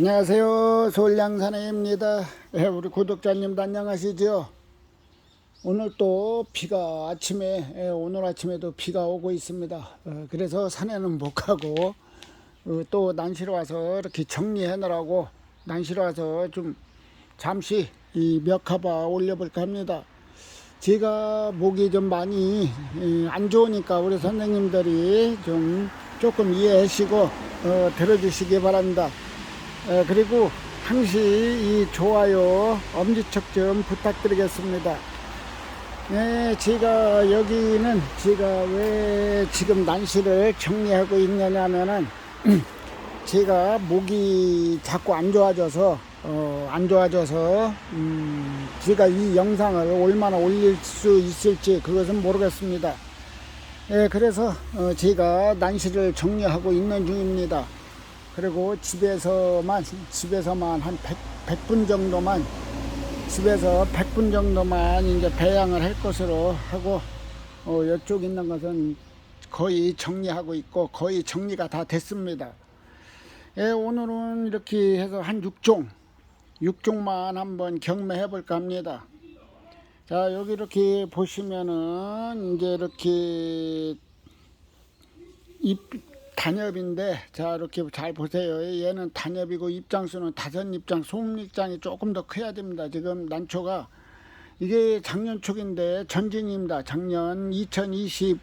안녕하세요. 서울양산해입니다. 예, 우리 구독자님도 안녕하시죠? 오늘 또 비가 아침에, 예, 오늘 아침에도 비가 오고 있습니다. 어, 그래서 산에는 못 가고, 어, 또 난시로 와서 이렇게 정리해 놓으라고, 난시로 와서 좀 잠시 이 멱하바 올려볼까 합니다. 제가 목이 좀 많이 예, 안 좋으니까 우리 선생님들이 좀 조금 이해하시고 어, 들어주시기 바랍니다. 에, 그리고 항시 이 좋아요 엄지척 좀 부탁드리겠습니다. 네, 제가 여기는 제가 왜 지금 난시를 정리하고 있느냐면은 제가 목이 자꾸 안 좋아져서 어, 안 좋아져서 음, 제가 이 영상을 얼마나 올릴 수 있을지 그것은 모르겠습니다. 예, 그래서 어, 제가 난시를 정리하고 있는 중입니다. 그리고 집에서만 집에서만 한 100, 100 분 정도만 집에서 100분 정도만 이제 배양을 할 것으로 하고 어, 이쪽 있는 것은 거의 정리하고 있고 거의 정리가 다 됐습니다. 예, 오늘은 이렇게 해서 한 6종 6종만 한번 경매해 볼까 합니다. 자, 여기 이렇게 보시면은 이제 이렇게 잎 단엽인데 자 이렇게 잘 보세요. 얘는 단엽이고 입장수는 다섯 입장, 소음 입장이 조금 더 커야 됩니다. 지금 난초가 이게 작년 초인데 전진입니다. 작년 2022년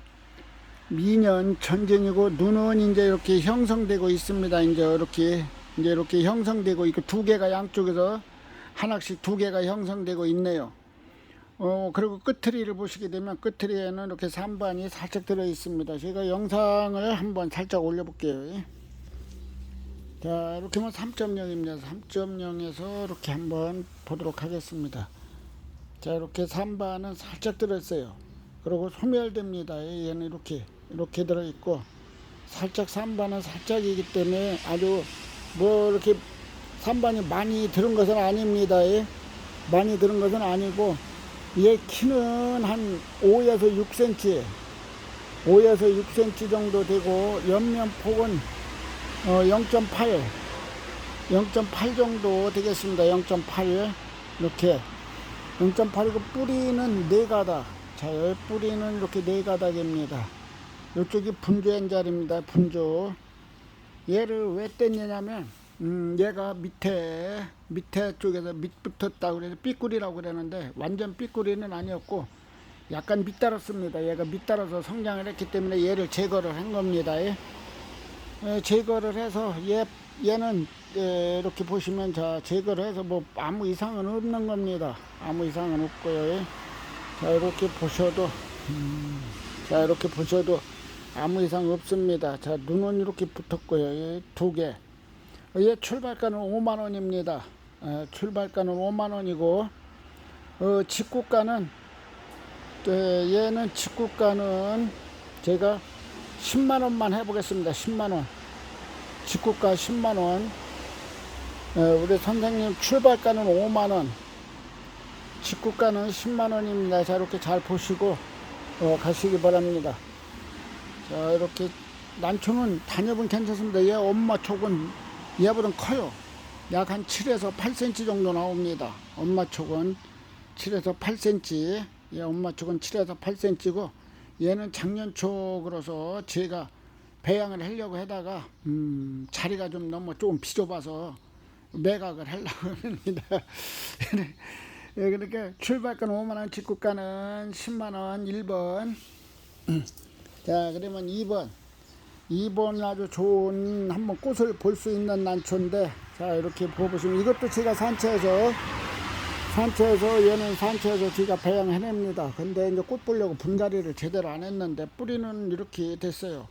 전진이고 눈은 이제 이렇게 형성되고 있습니다. 이제 이렇게 이제 이렇게 형성되고 있고 두 개가 양쪽에서 하나씩 두 개가 형성되고 있네요. 어, 그리고 끝트리를 보시게 되면 끝트리에는 이렇게 산반이 살짝 들어 있습니다. 제가 영상을 한번 살짝 올려볼게요. 자, 이렇게 하면 3.0입니다. 3.0에서 이렇게 한번 보도록 하겠습니다. 자, 이렇게 산반은 살짝 들어있어요. 그리고 소멸됩니다. 얘는 이렇게, 이렇게 들어있고, 살짝 산반은 살짝이기 때문에 아주 뭐 이렇게 산반이 많이 들은 것은 아닙니다. 예. 많이 들은 것은 아니고, 얘 키는 한 5에서 6cm, 5에서 6cm 정도 되고 옆면 폭은 어 0.8, 0.8 정도 되겠습니다. 0.8 이렇게 0.8이고 뿌리는 네 가닥. 자, 여기 뿌리는 이렇게 네 가닥입니다. 이쪽이 분조한 자리입니다. 분조. 얘를 왜 뗐느냐면 음, 얘가 밑에 밑에 쪽에서 밑붙었다 그래서 삐꾸리라고 그러는데 완전 삐꾸리는 아니었고 약간 밑따랐습니다. 얘가 밑따라서 성장을 했기 때문에 얘를 제거를 한 겁니다. 예. 예, 제거를 해서 얘 얘는 예, 이렇게 보시면 자 제거를 해서 뭐 아무 이상은 없는 겁니다. 아무 이상은 없고요. 예. 자 이렇게 보셔도 음, 자 이렇게 보셔도 아무 이상 없습니다. 자 눈은 이렇게 붙었고요. 예, 두 개. 얘 출발가는 5만 원입니다. 어, 출발가는 5만 원이고 어, 직구가는 예, 얘는 직구가는 제가 10만 원만 해보겠습니다. 10만 원. 직구가 10만 원. 예, 우리 선생님 출발가는 5만 원. 직구가는 10만 원입니다. 자 이렇게 잘 보시고 어, 가시기 바랍니다. 자 이렇게 난초는 단엽은 괜찮습니다. 얘 엄마 촉은 얘보다 커요. 약 한 7에서 8cm 정도 나옵니다. 엄마 촉은 7에서 8cm. 얘 엄마 촉은 7에서 8cm고 얘는 작년 촉으로서 제가 배양을 하려고 하다가 음, 자리가 좀 너무 조금 비좁아서 매각을 하려고 합니다. 예, 그러니까 출발가는 5만 원, 직구가는 10만 원 1번. 자, 그러면 2번. 2번 아주 좋은 한번 꽃을 볼 수 있는 난초인데 자 이렇게 보시면 이것도 제가 산채에서 산채에서 얘는 산채에서 제가 배양해냅니다. 근데 이제 꽃 보려고 분갈이를 제대로 안 했는데 뿌리는 이렇게 됐어요.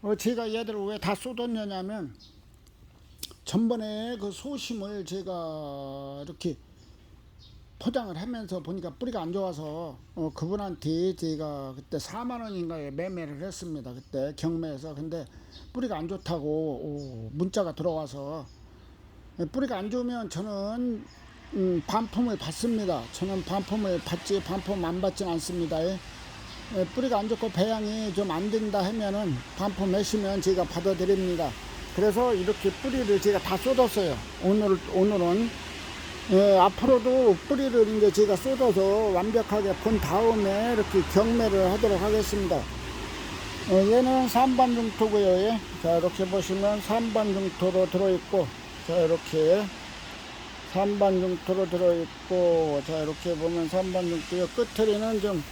어 제가 얘들을 왜 다 쏟았냐면 전번에 그 소심을 제가 이렇게 포장을 하면서 보니까 뿌리가 안 좋아서 어, 그분한테 제가 그때 4만 원인가에 매매를 했습니다. 그때 경매에서 근데 뿌리가 안 좋다고 오, 문자가 들어와서 예, 뿌리가 안 좋으면 저는 음, 반품을 받습니다. 저는 반품을 받지 반품 안 받진 않습니다. 예. 예, 뿌리가 안 좋고 배양이 좀 안 된다 하면은 반품 하시면 제가 받아드립니다. 그래서 이렇게 뿌리를 제가 다 쏟았어요. 오늘, 오늘은. 예, 앞으로도 뿌리를 이제 제가 쏟아서 완벽하게 본 다음에 이렇게 경매를 하도록 하겠습니다. 어, 얘는 산반중토고요. 예. 자, 이렇게 보시면 산반중토로 들어있고, 자, 이렇게 산반중토로 들어있고, 자, 이렇게 보면 산반중토요. 끝트리는 좀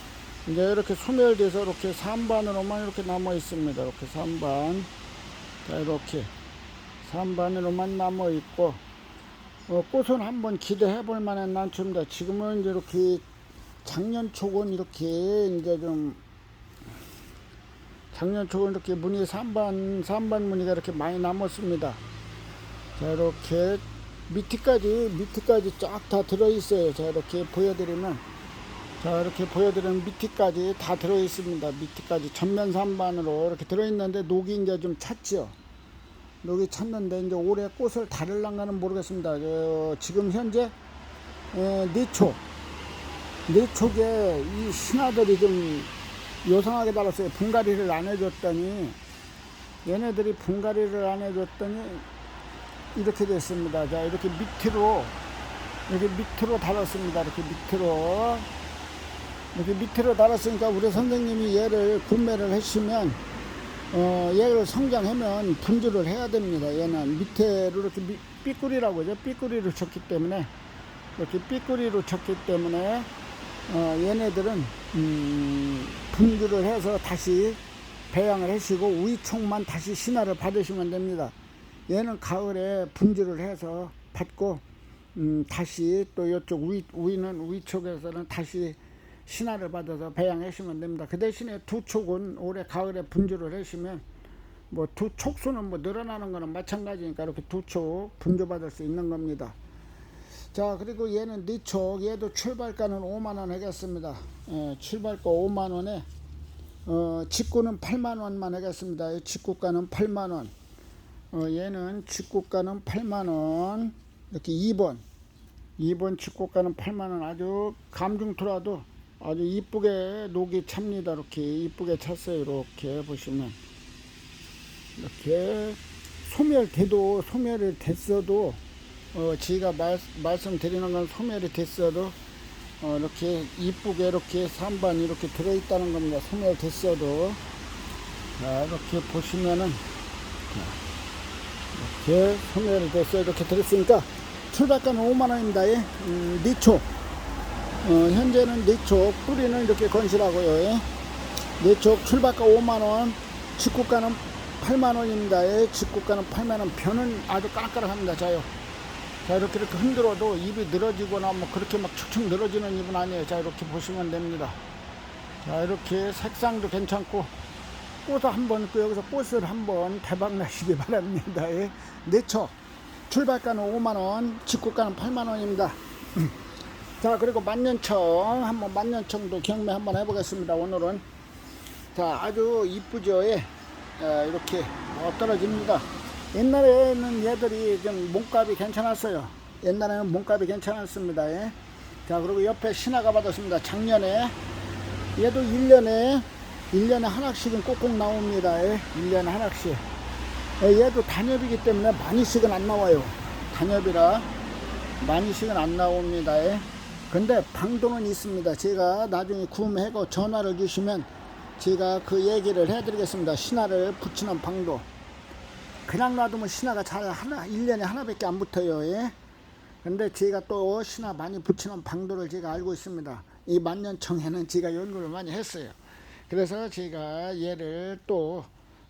이제 이렇게 소멸돼서 이렇게 산반으로만 이렇게 남아 있습니다. 이렇게 산반. 자, 이렇게 산반으로만 남아 있고, 어, 꽃은 한번 기대해 볼 만한 난초입니다. 지금은 이렇게 작년 초건 이렇게 이제 좀 작년 초건 이렇게 무늬 산반 산반 무늬가 이렇게 많이 남았습니다. 자 이렇게 밑에까지 밑에까지 쫙 다 들어 있어요. 자 이렇게 보여드리면 자 이렇게 보여드리면 밑에까지 다 들어 있습니다. 밑에까지 전면 산반으로 이렇게 들어 있는데 녹이 이제 좀 찼죠. 녹이 찼는데 이제 올해 꽃을 달을랑가는 모르겠습니다. 저, 지금 현재 에, 네 촉, 네 촉에 이 신화들이 좀 요상하게 달았어요. 분갈이를 안 해줬더니 얘네들이 분갈이를 안 해줬더니 이렇게 됐습니다. 자 이렇게 밑으로 이렇게 밑으로 달았습니다. 이렇게 밑으로 이렇게 밑으로 달았으니까 우리 선생님이 얘를 구매를 하시면 어, 얘를 성장하면 분주를 해야 됩니다. 얘는 밑에로 이렇게 미- 삐꾸리라고 하죠. 삐꾸리를 쳤기 때문에 이렇게 삐꾸리로 쳤기 때문에 어, 얘네들은 음, 분주를 해서 다시 배양을 하시고 우이총만 다시 신화를 받으시면 됩니다. 얘는 가을에 분주를 해서 받고 음, 다시 또 이쪽 우이는 우이 쪽에서는 다시 신화를 받아서 배양하시면 됩니다. 그 대신에 두 촉은 올해 가을에 분주를 하시면 뭐 두 촉수는 뭐 늘어나는 거는 마찬가지니까 이렇게 두 촉 분주 받을 수 있는 겁니다. 자 그리고 얘는 네촉 얘도 출발가는 5만 원 하겠습니다. 예, 출발가 5만 원에 어, 직구는 8만 원만 하겠습니다. 이 직구가는 8만 원. 어, 얘는 직구가는 8만 원. 이렇게 2번. 2번 직구가는 8만 원. 아주 감중토라도 아주 이쁘게 녹이 찹니다. 이렇게 이쁘게 찼어요. 이렇게 보시면 이렇게 소멸돼도 소멸이 됐어도 어, 제가 말, 말씀드리는 건 소멸이 됐어도 어, 이렇게 이쁘게 이렇게 산반 이렇게 들어있다는 겁니다. 소멸됐어도 자, 이렇게 보시면은 자, 이렇게 소멸이 됐어요. 이렇게 들었으니까 출발가는 5만 원입니다. 예. 음, 니초 어, 현재는 니초 뿌리는 이렇게 건실하고요. 예. 니초 출발가 5만 원, 직구가는 8만 원입니다. 예. 직구가는 8만 원. 변은 아주 까락까락합니다. 자요. 자 이렇게 이렇게 흔들어도 입이 늘어지거나 뭐 그렇게 막 축축 늘어지는 입은 아니에요. 자 이렇게 보시면 됩니다. 자 이렇게 색상도 괜찮고 꽃을 한번 그 여기서 꽃을 한번 대박 나시기 바랍니다. 예. 네초 출발가는 5만 원, 직구가는 8만 원입니다. 자 그리고 만년청 한번 만년청도 경매 한번 해보겠습니다. 오늘은 자 아주 이쁘죠. 예. 자, 이렇게 어, 떨어집니다. 옛날에는 얘들이 좀 몸값이 괜찮았어요. 옛날에는 몸값이 괜찮았습니다. 예. 자, 그리고 옆에 신화가 받았습니다. 작년에. 얘도 1년에, 1년에 하나씩은 꼭꼭 나옵니다. 예. 1년에 하나씩. 예, 얘도 단엽이기 때문에 많이씩은 안 나와요. 단엽이라 많이씩은 안 나옵니다. 예. 근데 방도는 있습니다. 제가 나중에 구매하고 전화를 주시면 제가 그 얘기를 해드리겠습니다. 신화를 붙이는 방도. 그냥 놔두면 신화가 잘 하나, 1년에 하나밖에 안 붙어요. 예? 근데 제가 또 신화 많이 붙이는 방도를 제가 알고 있습니다. 이 만년청에는 제가 연구를 많이 했어요. 그래서 제가 얘를 또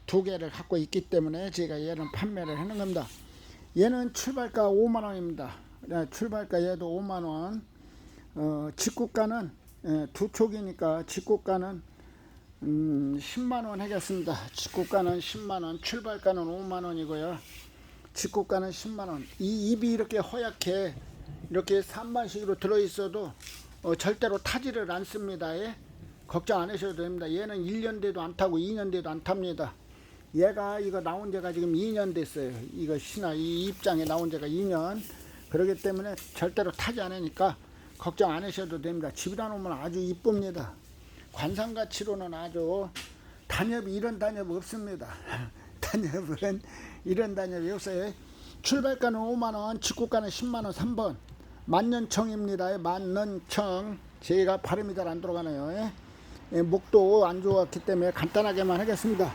두 개를 갖고 있기 때문에 제가 얘는 판매를 하는 겁니다. 얘는 출발가 5만 원입니다. 네, 출발가 얘도 5만 원. 어, 직구가는 예, 두 촉이니까 직구가는 음, 10만 원 하겠습니다. 직구가는 10만 원, 출발가는 5만 원이고요. 직구가는 10만 원. 이 입이 이렇게 허옇게 이렇게 3만씩으로 들어 있어도 어, 절대로 타지를 않습니다. 예? 걱정 안 하셔도 됩니다. 얘는 1년 돼도 안 타고 2년 돼도 안 탑니다. 얘가 이거 나온 지가 지금 2년 됐어요. 이거 신화 이 입장에 나온 지가 2년. 그렇기 때문에 절대로 타지 않으니까 걱정 안 하셔도 됩니다. 집이다 놓으면 아주 이쁩니다. 관상 가치로는 아주 단엽이 이런 단엽 없습니다. 단엽은 이런 단위로 여기서 출발가는 5만원, 직구가는 10만원 3번. 만년청입니다. 만년청. 제가 발음이 잘 안 들어가네요. 예? 예, 목도 안 좋았기 때문에 간단하게만 하겠습니다.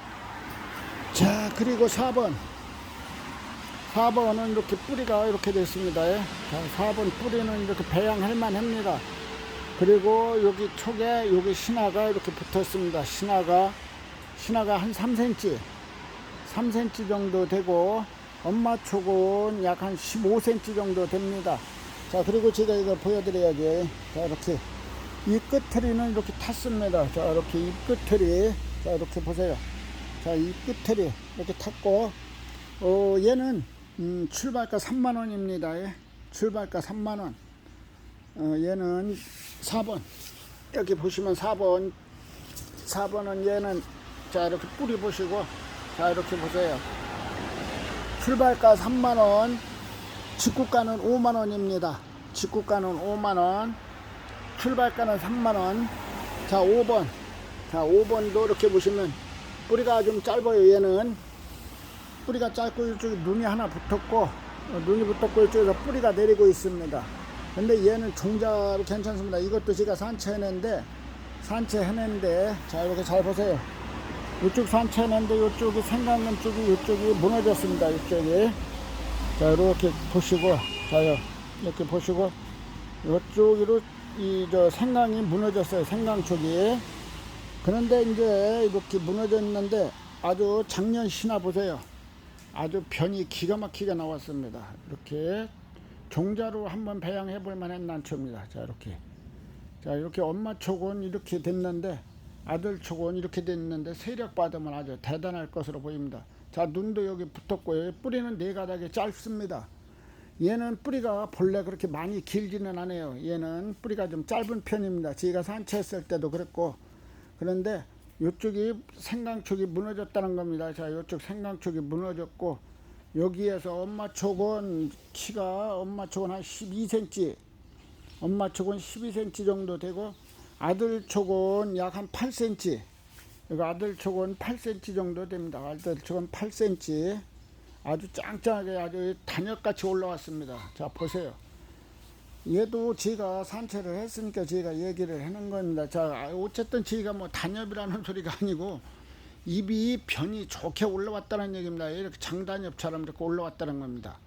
자, 그리고 4번. 4번은 이렇게 뿌리가 이렇게 됐습니다. 예? 자, 4번 뿌리는 이렇게 배양할 만 합니다. 그리고 여기 촉에 여기 신화가 이렇게 붙었습니다. 신화가 신화가 한 3cm, 3cm 정도 되고 엄마 촉은 약 한 15cm 정도 됩니다. 자 그리고 제가 이거 보여드려야지. 자 이렇게 이 끝트리는 이렇게 탔습니다. 자 이렇게 이 끝트리 자 이렇게 보세요. 자이 끝트리 이렇게 탔고 어 얘는 음, 출발가 3만 원입니다. 예. 출발가 3만 원. 어, 얘는 4번. 여기 보시면 4번. 4번은 얘는 자 이렇게 뿌리 보시고 자 이렇게 보세요. 출발가 3만 원. 직구가는 5만 원입니다. 직구가는 5만 원. 출발가는 3만 원. 자 5번. 자 5번도 이렇게 보시면 뿌리가 좀 짧아요. 얘는 뿌리가 짧고 이쪽에 눈이 하나 붙었고 어, 눈이 붙었고 이쪽에서 뿌리가 내리고 있습니다. 근데 얘는 종자로 괜찮습니다. 이것도 제가 산채했는데 산채했는데 자 이렇게 잘 보세요. 이쪽 산채했는데 이쪽이 생강염 쪽이 이쪽이 무너졌습니다. 이쪽이 자 이렇게 보시고 자요 이렇게 보시고 이쪽으로 이 저 생강이 무너졌어요. 생강 쪽이 그런데 이제 이렇게 무너졌는데 아주 작년 신화 보세요. 아주 변이 기가 막히게 나왔습니다. 이렇게 종자로 한번 배양해 볼 만한 난초입니다. 자, 이렇게. 자, 이렇게 엄마 촉은 이렇게 됐는데 아들 촉은 이렇게 됐는데 세력 받으면 아주 대단할 것으로 보입니다. 자, 눈도 여기 붙었고요. 뿌리는 네 가닥이 짧습니다. 얘는 뿌리가 본래 그렇게 많이 길지는 않아요. 얘는 뿌리가 좀 짧은 편입니다. 제가 산채했을 때도 그랬고 그런데 이쪽이 생강촉이 무너졌다는 겁니다. 자, 이쪽 생강촉이 무너졌고 여기에서 엄마 촉은 키가 엄마 촉은 한 12cm, 엄마 촉은 12cm 정도 되고 아들 촉은 약 한 8cm. 여기 아들 촉은 8cm 정도 됩니다. 아들 촉은 8cm. 아주 짱짱하게 아주 단역같이 올라왔습니다. 자, 보세요. 얘도 제가 산채를 했으니까 제가 얘기를 하는 겁니다. 자, 어쨌든 제가 뭐 단엽이라는 소리가 아니고 입이 변이 좋게 올라왔다는 얘기입니다. 이렇게 장단엽처럼 이렇게 올라왔다는 겁니다.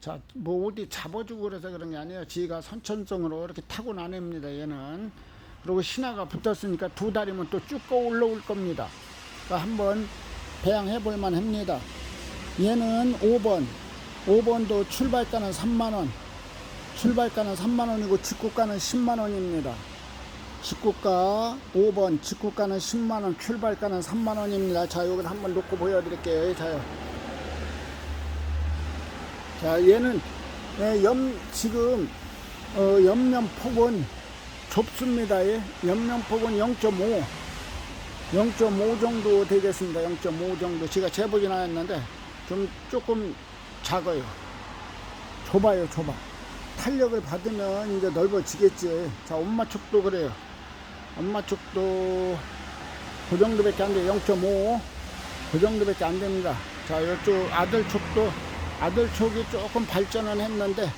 자, 뭐 어디 잡아주고 그래서 그런 게 아니에요. 지가 선천성으로 이렇게 타고 나냅니다. 얘는. 그리고 신화가 붙었으니까 두 달이면 또 쭉 올라올 겁니다. 그러니까 한번 배양해 볼 만 합니다. 얘는 5번. 5번도 출발가는 3만 원. 출발가는 3만 원이고 직구가는 10만 원입니다. 직구가 5번, 직구가는 10만 원, 출발가는 3만 원입니다. 자, 여기를 한번 놓고 보여드릴게요. 자요. 자, 얘는 예, 염 지금 어, 옆면폭은 좁습니다. 예. 옆면폭은 0.5, 0.5 정도 되겠습니다. 0.5 정도. 제가 재보진 않았는데 좀 조금 작아요. 좁아요, 좁아. 탄력을 받으면 이제 넓어지겠지. 자, 엄마 축도 그래요. 엄마 축도 그 정도밖에 안 돼요. 0.5. 그 정도밖에 안 됩니다. 자, 이쪽 아들 축도 아들 촉이 조금 발전은 했는데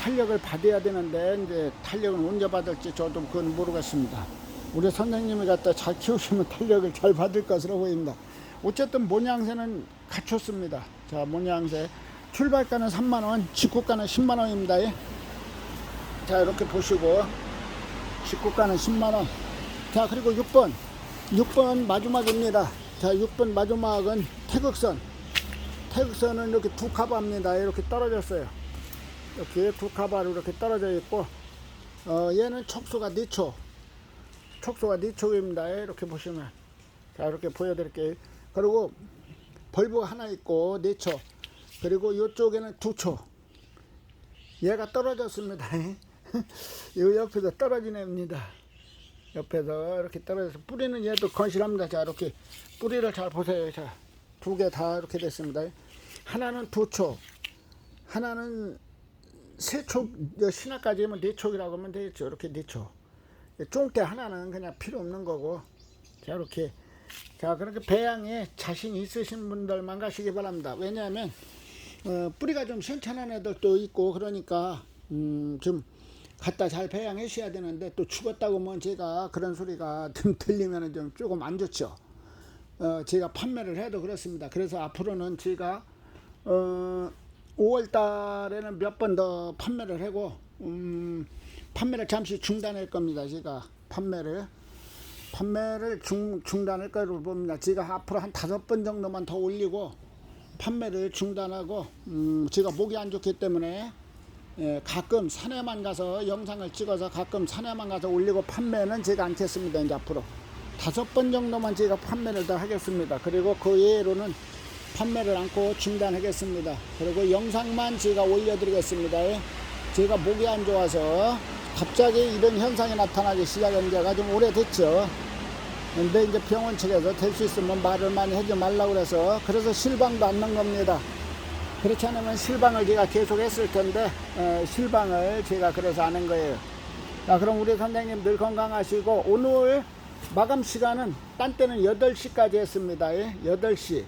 탄력을 받아야 되는데 이제 탄력은 언제 받을지 저도 그건 모르겠습니다. 우리 선생님이 갖다 잘 키우시면 탄력을 잘 받을 것으로 보입니다. 어쨌든 모양새는 갖췄습니다. 자, 모양새. 출발가는 3만원, 직구가는 10만원입니다. 자, 이렇게 보시고, 직구가는 10만원. 자, 그리고 6번. 6번 마지막입니다. 자, 6번 마지막은 태극선. 태극선은 이렇게 두 카바입니다. 이렇게 떨어졌어요. 이렇게 두 카바로 이렇게 떨어져 있고, 어, 얘는 촉수가 4초. 촉수가 4촉입니다. 이렇게 보시면. 자, 이렇게 보여드릴게요. 그리고 벌브가 하나 있고, 4초. 그리고 이쪽에는 2초. 얘가 떨어졌습니다. 이 옆에서 떨어진 애입니다. 옆에서 이렇게 떨어져서 뿌리는 얘도 건실합니다. 자, 이렇게 뿌리를 잘 보세요. 자, 두 개 다 이렇게 됐습니다. 하나는 두 촉, 하나는 세 촉, 신화까지 하면 네 촉이라고 하면 되겠죠. 이렇게 네 촉. 쫑대 하나는 그냥 필요 없는 거고, 자, 이렇게 자, 그렇게 배양에 자신 있으신 분들만 가시기 바랍니다. 왜냐하면 어, 뿌리가 좀 시원찮은 애들도 있고 그러니까 음, 좀 갖다 잘 배양해 주셔야 되는데 또 죽었다고 뭐 제가 그런 소리가 좀 들리면 좀 조금 안 좋죠. 어, 제가 판매를 해도 그렇습니다. 그래서 앞으로는 제가 어, 5월 달에는 몇 번 더 판매를 하고 음, 판매를 잠시 중단할 겁니다. 제가 판매를 판매를 중, 중단할 거로 봅니다. 제가 앞으로 한 다섯 번 정도만 더 올리고 판매를 중단하고 음, 제가 목이 안 좋기 때문에 예, 가끔 산에만 가서 영상을 찍어서 가끔 산에만 가서 올리고 판매는 제가 않겠습니다. 이제 앞으로 다섯 번 정도만 제가 판매를 더 하겠습니다. 그리고 그 예로는 판매를 않고 중단하겠습니다. 그리고 영상만 제가 올려드리겠습니다. 예. 제가 목이 안 좋아서 갑자기 이런 현상이 나타나기 시작한 지가 좀 오래됐죠. 근데 이제 병원 측에서 될 수 있으면 말을 많이 하지 말라고 그래서 그래서 실방도 안 넣은 겁니다. 그렇지 않으면 실방을 제가 계속 했을 텐데 어, 실방을 제가 그래서 안한 거예요. 자 그럼 우리 선생님 늘 건강하시고 오늘 마감 시간은 딴 때는 8시까지 했습니다. 예? 8시.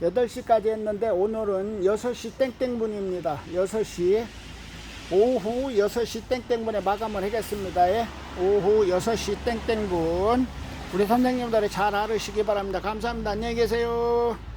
8시까지 했는데 오늘은 6시 땡땡분입니다. 6시 오후 6시 땡땡분에 마감을 하겠습니다. 예? 오후 6시 땡땡분 우리 선생님들이 잘 알으시기 바랍니다. 감사합니다. 안녕히 계세요.